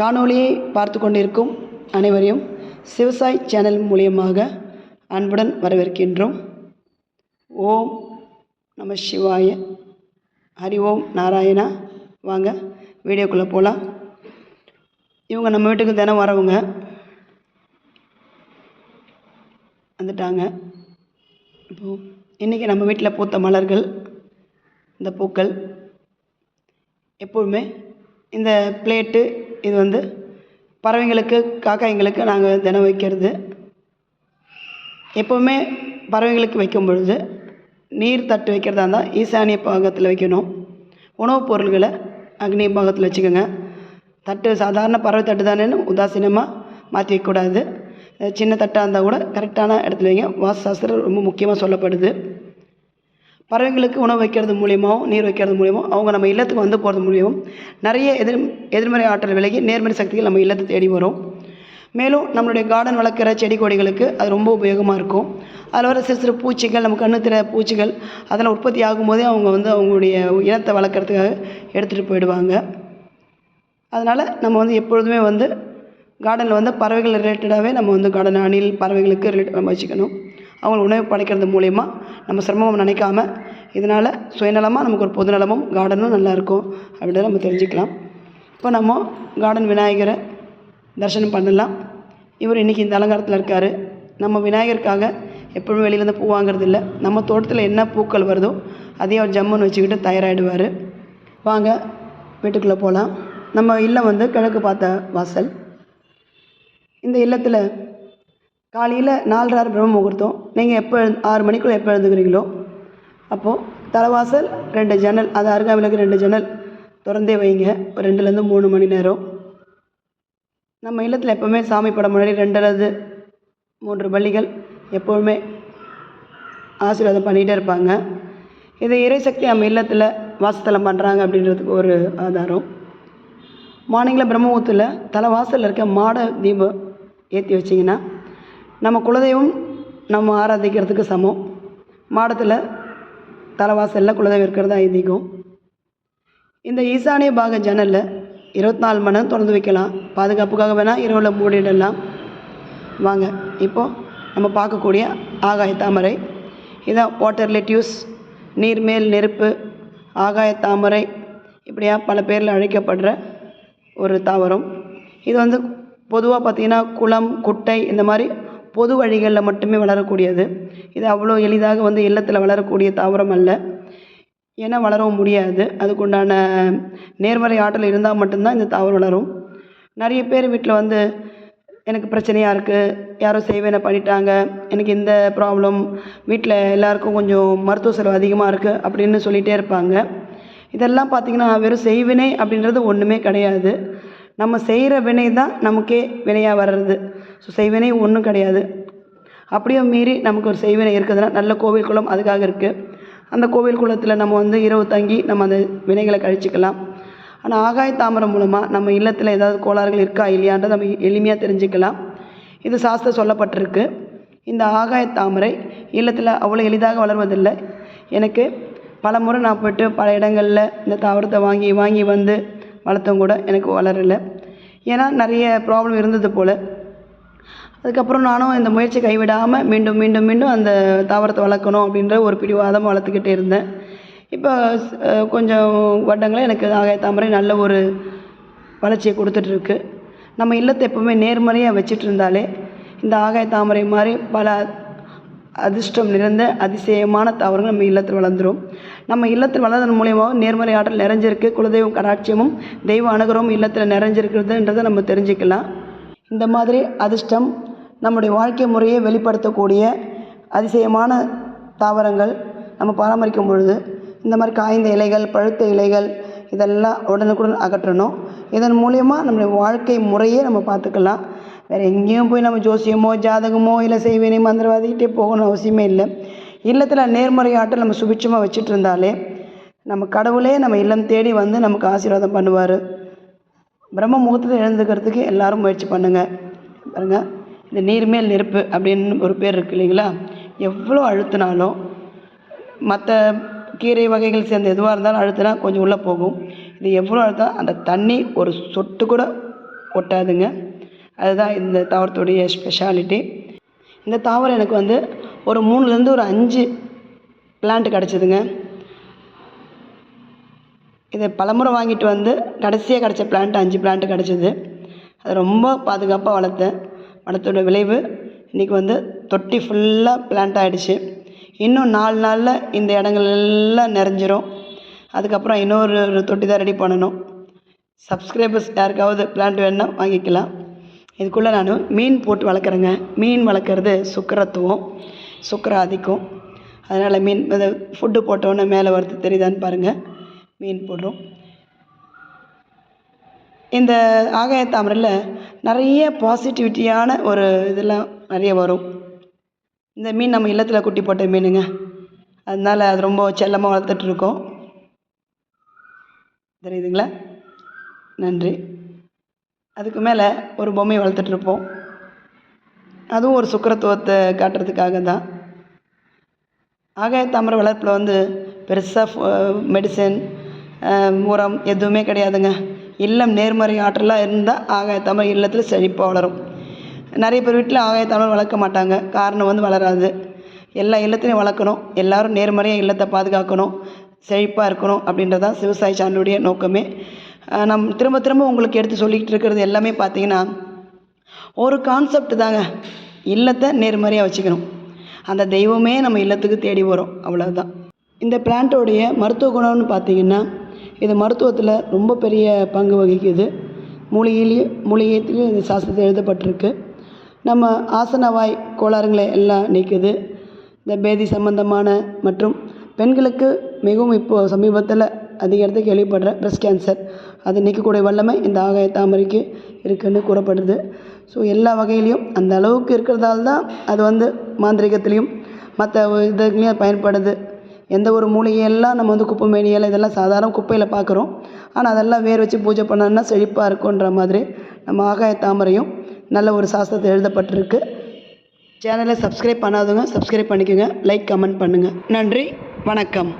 காணொளியை பார்த்து கொண்டிருக்கும் அனைவரையும் சிவசாய் சேனல் மூலியமாக அன்புடன் வரவேற்கின்றோம். ஓம் நம சிவாய. ஹரி ஓம் நாராயணா. வாங்க வீடியோக்குள்ளே போகலாம் இவங்க நம்ம வீட்டுக்கு தினம் வரவங்க வந்துட்டாங்க. இப்போது இன்றைக்கி நம்ம வீட்டில் பூத்த மலர்கள் இந்த பூக்கள் எப்போதுமே இந்த பிளேட்டு இது வந்து பறவைங்களுக்கு காக்காய்ங்களுக்கு நாங்கள் தினம் வைக்கிறது. எப்போவுமே பறவைங்களுக்கு வைக்கும் பொழுது நீர் தட்டு வைக்கிறதா இருந்தால் ஈசானிய பாகத்தில் வைக்கணும். உணவுப் பொருள்களை அக்னி பாகத்தில் வச்சுக்கோங்க. தட்டு சாதாரண பறவை தட்டு தானேன்னு உதாசீனமாக மாற்றி வைக்கக்கூடாது. சின்ன தட்டாக இருந்தால் கூட கரெக்டான இடத்துல வைங்க. வாஸ்து சாஸ்திரம் ரொம்ப முக்கியமாக சொல்லப்படுது. பறவைங்களுக்கு உணவு வைக்கிறது மூலியமாகவும் நீர் வைக்கிறது மூலியமாக அவங்க நம்ம இல்லத்துக்கு வந்து போகிறது மூலியமாகவும் நிறைய எதிர் எதிர்மறை ஆற்றல் விலகி நேர்மறை சக்திகள் நம்ம இல்லத்தை தேடி வரும். மேலும் நம்மளுடைய கார்டன் வளர்க்குற செடி கொடிகளுக்கு அது ரொம்ப உபயோகமாக இருக்கும். அதில் வர சிறு சிறு பூச்சிகள் நம்ம கண்ணு திற பூச்சிகள் அதெல்லாம் உற்பத்தி ஆகும்போதே அவங்க வந்து அவங்களுடைய இனத்தை வளர்க்குறதுக்காக எடுத்துகிட்டு போயிடுவாங்க. அதனால் நம்ம வந்து எப்பொழுதுமே வந்து கார்டனில் வந்து பறவைகள் ரிலேட்டடாகவே நம்ம வந்து கார்டன் அணில் பறவைகளுக்கு ரிலேட்டட் நம்ம வச்சுக்கணும். அவங்களுக்கு உணவு படைக்கிறது மூலயமா நம்ம சிரமம் நினைக்காம இதனால் சுயநலமாக நமக்கு ஒரு பொதுநலமும் கார்டனும் நல்லாயிருக்கும் அப்படின்றத நம்ம தெரிஞ்சுக்கலாம். இப்போ நம்ம கார்டன் விநாயகரை தரிசனம் பண்ணலாம். இவர் இன்றைக்கி இந்த அலங்காரத்தில் இருக்கார். நம்ம விநாயகருக்காக எப்பவுமே வெளியிலேருந்து பூ வாங்குறது இல்லை நம்ம தோட்டத்தில் என்ன பூக்கள் வருதோ அதையும் அவர் ஜம்முன்னு வச்சுக்கிட்டு தயாராகிடுவார் வாங்க வீட்டுக்குள்ளே போகலாம் நம்ம இல்லம் வந்து கிழக்கு பார்த்த வாசல். இந்த இல்லத்தில் காலையில் நாலரை ஆறு பிரம்ம முகூர்த்தம். நீங்கள் எப்போ ஆறு மணிக்குள்ளே எப்போ எழுந்துக்கிறீங்களோ அப்போது தலைவாசல் ரெண்டு ஜன்னல் அது அருகாமையிலுக்கு ரெண்டு ஜன்னல். திறந்தே வைங்க. ஒரு ரெண்டுலேருந்து மூணு மணி நேரம். நம்ம இல்லத்தில் எப்போவுமே சாமி படம் முன்னாடி ரெண்டு அல்லது மூன்று பள்ளிகள் எப்போவுமே ஆசீர்வாதம் பண்ணிகிட்டே இருப்பாங்க. இது இறைசக்தி நம்ம இல்லத்தில் வாசத்தலம் பண்ணுறாங்க அப்படின்றதுக்கு ஒரு ஆதாரம். மார்னிங்கில் பிரம்மபுரத்தில் தலை வாசலில் இருக்க மாட தீபம் ஏற்றி வச்சிங்கன்னா நம்ம குலதெய்வம் நம்ம ஆராதிக்கிறதுக்கு சமம். மாடத்தில் தலைவாசலில் குலதெய்வம் இருக்கிறது ஐதீகம்? இந்த ஈசானிய பாக ஜன்னலில் இருபத்தி நாலு மணி நேரம் திறந்து வைக்கலாம். பாதுகாப்புக்காக வேணால் இரவில் மூடிடலாம். வாங்க இப்போது நம்ம பார்க்கக்கூடிய ஆகாய தாமரை இதான் வாட்டர் லெட்யூஸ் நீர்மேல் நெருப்பு ஆகாய தாமரை இப்படியா பல பேரில் அழைக்கப்படுற ஒரு தாவரம். இது வந்து பொதுவாக பார்த்திங்கன்னா குளம் குட்டை இந்த மாதிரி பொது வழிகளில் மட்டுமே வளரக்கூடியது. இது அவ்வளோ எளிதாக வந்து இல்லத்தில் வளரக்கூடிய தாவரம் அல்ல. ஏன்னா வளரவும் முடியாது. அதுக்குண்டான நேர்மறை ஆற்றல் இருந்தால் மட்டும்தான் இந்த தாவரம் வளரும். நிறைய பேர் வீட்டில் வந்து எனக்கு பிரச்சனையாக இருக்குது யாரோ செய்வேனை பண்ணிட்டாங்க. எனக்கு இந்த ப்ராப்ளம். வீட்டில் எல்லாருக்கும் கொஞ்சம் மருத்துவ செலவு அதிகமாக இருக்குது அப்படின்னு சொல்லிகிட்டே இருப்பாங்க. இதெல்லாம் பார்த்திங்கன்னா வெறும் செய்வினை அப்படின்றது ஒன்றுமே கிடையாது. நம்ம செய்கிற வினை தான் நமக்கே வினையாக வர்றது. ஸோ செய்வினை ஒன்றும் கிடையாது. அப்படியே மீறி நமக்கு ஒரு செய்வினை இருக்குதுன்னா நல்ல கோவில் குளம் அதுக்காக இருக்குது அந்த கோவில் குளத்தில் நம்ம வந்து இரவு தங்கி நம்ம அந்த வினைகளை கழிச்சிக்கலாம். ஆனால் ஆகாய தாமரம் மூலமாக நம்ம இல்லத்தில் ஏதாவது கோளாறுகள் இருக்கா இல்லையான்றதை நம்ம எளிமையாக தெரிஞ்சுக்கலாம். இது சாஸ்திர சொல்லப்பட்டிருக்கு. இந்த ஆகாய தாமரை இல்லத்தில் அவ்வளோ எளிதாக வளர்வதில்லை. எனக்கு பல முறை நான் போய்ட்டு பல இடங்களில் இந்த தாவரத்தை வாங்கி வாங்கி வந்து வளர்த்தும் கூட எனக்கு வளரலை. ஏன்னா நிறைய ப்ராப்ளம் இருந்தது போல். அதுக்கப்புறம் நானும் இந்த முயற்சி கைவிடாமல் மீண்டும் மீண்டும் மீண்டும் அந்த தாவரத்தை வளர்க்கணும் அப்படின்ற ஒரு பிடிவாதம் வளர்த்துக்கிட்டே இருந்தேன். இப்போ கொஞ்சம் வருடங்களே எனக்கு ஆகாய தாமரை நல்ல ஒரு வளர்ச்சியை கொடுத்துட்ருக்கு நம்ம இல்லத்தை எப்போவுமே நேர்மறையாக வச்சுட்டு இருந்தாலே இந்த ஆகாய தாமரை மாதிரி பல அதிர்ஷ்டம் நிறைந்த அதிசயமான தாவரங்கள் நம்ம இல்லத்தில் வளர்ந்துரும். நம்ம இல்லத்தில் வளர்ந்ததன் மூலியமாக நேர்மறை ஆற்றல் நிறைஞ்சிருக்கு குலதெய்வம் கடாட்சியமும் தெய்வ அனுகிரகமும் இல்லத்தில் நிறைஞ்சிருக்கிறதுன்றதை நம்ம தெரிஞ்சுக்கலாம். இந்த மாதிரி அதிர்ஷ்டம் நம்முடைய வாழ்க்கை முறையை வெளிப்படுத்தக்கூடிய அதிசயமான தாவரங்கள் நம்ம பராமரிக்கும் பொழுது இந்த மாதிரி காய்ந்த இலைகள் பழுத்த இலைகள் இதெல்லாம் உடனுக்குடன் அகற்றணும். இதன் மூலயமா நம்முடைய வாழ்க்கை முறையே நம்ம பார்த்துக்கலாம். வேறு எங்கேயும் போய் நம்ம ஜோசியமோ ஜாதகமோ இல்லை செய்வேனே மந்திரவாதிக்கிட்டே போகணும் அவசியமே இல்லை. இல்லத்தில் நேர்மறையாட்டை நம்ம சுபிட்சமாக வச்சுட்டு இருந்தாலே நம்ம கடவுளே நம்ம இல்லம் தேடி வந்து நமக்கு ஆசீர்வாதம் பண்ணுவார். பிரம்ம முகூர்த்தத்தில் எழுந்துக்கிறதுக்கு எல்லாரும் முயற்சி பண்ணுங்கள் பாருங்கள் இந்த நீர்மேல் நெருப்பு அப்படின்னு ஒரு பேர் இருக்கு இல்லைங்களா? எவ்வளோ அழுத்தினாலும் மற்ற கீரை வகைகள் சேர்ந்த எதுவாக இருந்தாலும் அழுத்தினா கொஞ்சம் உள்ளே போகும். இது எவ்வளோ அழுத்தம் அந்த தண்ணி ஒரு சொட்டு கூட ஒட்டாதுங்க. அதுதான் இந்த தாவரத்துடைய ஸ்பெஷாலிட்டி இந்த தாவரம் எனக்கு வந்து ஒரு மூணுலேருந்து ஒரு அஞ்சு பிளான்ட் கிடச்சிதுங்க. இதை பலமுறை வாங்கிட்டு வந்து கடைசியாக கிடச்ச பிளான்ட் அஞ்சு பிளான்ட் கிடச்சிது. அது ரொம்ப பாதுகாப்பாக வளர்த்தேன். வளர்த்தோட விளைவு இன்றைக்கி வந்து தொட்டி ஃபுல்லாக பிளான்ட் ஆகிடுச்சு இன்னும் நாலு நாளில் இந்த இடங்கள் எல்லாம் நிறைஞ்சிரும். அதுக்கப்புறம் இன்னொரு தொட்டி தான் ரெடி பண்ணணும். சப்ஸ்கிரைபர்ஸ் யாருக்காவது பிளான்ட் வேணுன்னா வாங்கிக்கலாம். இதுக்குள்ளே நான் மீன் போட்டு வளர்க்குறேங்க. மீன் வளர்க்குறது சுக்கரத்துவம் சுக்கர ஆதிக்கம் அதனால் மீன் இது ஃபுட்டு போட்டோன்னே மேலே வரது தெரியுதான்னு பாருங்கள் மீன் போடுறோம். இந்த ஆகாய தாமரையில் நிறைய பாசிட்டிவிட்டியான ஒரு இதெல்லாம் நிறைய வரும். இந்த மீன் நம்ம இல்லத்தில் குட்டி போட்ட மீனுங்க. அதனால் அது ரொம்ப செல்லமாக வளர்த்துட்ருக்கோம் தெரியுதுங்களா? நன்றி. அதுக்கு மேலே ஒரு பொம்மையை வளர்த்துட்ருப்போம். அதுவும் ஒரு சுக்கரத்துவத்தை காட்டுறதுக்காக தான் ஆகாய தாமரை வளர்ப்பில் வந்து பெருசாக மெடிசன் உரம் எதுவுமே கிடையாதுங்க. இல்லம் நேர்மறை ஆற்றலாக இருந்தால் ஆகாய தாமரை இல்லத்தில் செழிப்பாக வளரும். நிறைய பேர் வீட்டில் ஆகாய தாமரை வளர்க்க மாட்டாங்க. காரணம் வந்து வளராது. எல்லா இல்லத்திலையும் வளர்க்கணும். எல்லோரும் நேர்மறையாக இல்லத்தை பாதுகாக்கணும். செழிப்பாக இருக்கணும் அப்படின்றது தான் விவசாய சான்றுடைய நோக்கமே. நம் திரும்ப திரும்ப உங்களுக்கு எடுத்து சொல்லிக்கிட்டு இருக்கிறது எல்லாமே பார்த்தீங்கன்னா ஒரு கான்செப்ட் தாங்க. இல்லத்தை நேர்மறையாக வச்சுக்கணும். அந்த தெய்வமே நம்ம இல்லத்துக்கு தேடி வரும். அவ்வளோதான் இந்த பிளான்ட்டோடைய மருத்துவ குணம்னு பார்த்தீங்கன்னா இது மருத்துவத்தில் ரொம்ப பெரிய பங்கு வகிக்குது. மூலிகையிலேயே மூலிகையிலையும் இந்த சாஸ்திரத்தில் எழுதப்பட்டிருக்கு. நம்ம ஆசனவாய் கோளாறுகளை எல்லாம் நீக்குது. இந்த பேதி சம்பந்தமான மற்றும் பெண்களுக்கு மிகவும் இப்போது சமீபத்தில் அதிக இடத்துக்கு கேள்விப்படுற ப்ரெஸ்ட் கேன்சர் அது நீக்கக்கூடிய வல்லமை இந்த ஆகாய தாமரைக்கு இருக்குன்னு கூறப்படுது. ஸோ எல்லா வகையிலையும் அந்த அளவுக்கு இருக்கிறதால தான் அது வந்து மாந்திரிகத்துலேயும் மற்ற இதுலேயும் பயன்படுது. எந்த ஒரு மூலிகையெல்லாம் நம்ம வந்து குப்பை மேனி இதெல்லாம் சாதாரண குப்பையில் பார்க்குறோம் ஆனால் அதெல்லாம் வேர் வச்சு பூஜை பண்ணோன்னா செழிப்பாக இருக்குன்ற மாதிரி நம்ம ஆகாய தாமரையும் நல்ல ஒரு சாஸ்திரத்தை எழுதப்பட்டிருக்கு. சேனலை சப்ஸ்கிரைப் பண்ணாதவங்க சப்ஸ்கிரைப் பண்ணிக்கோங்க. லைக் கமெண்ட் பண்ணுங்கள் நன்றி. வணக்கம்.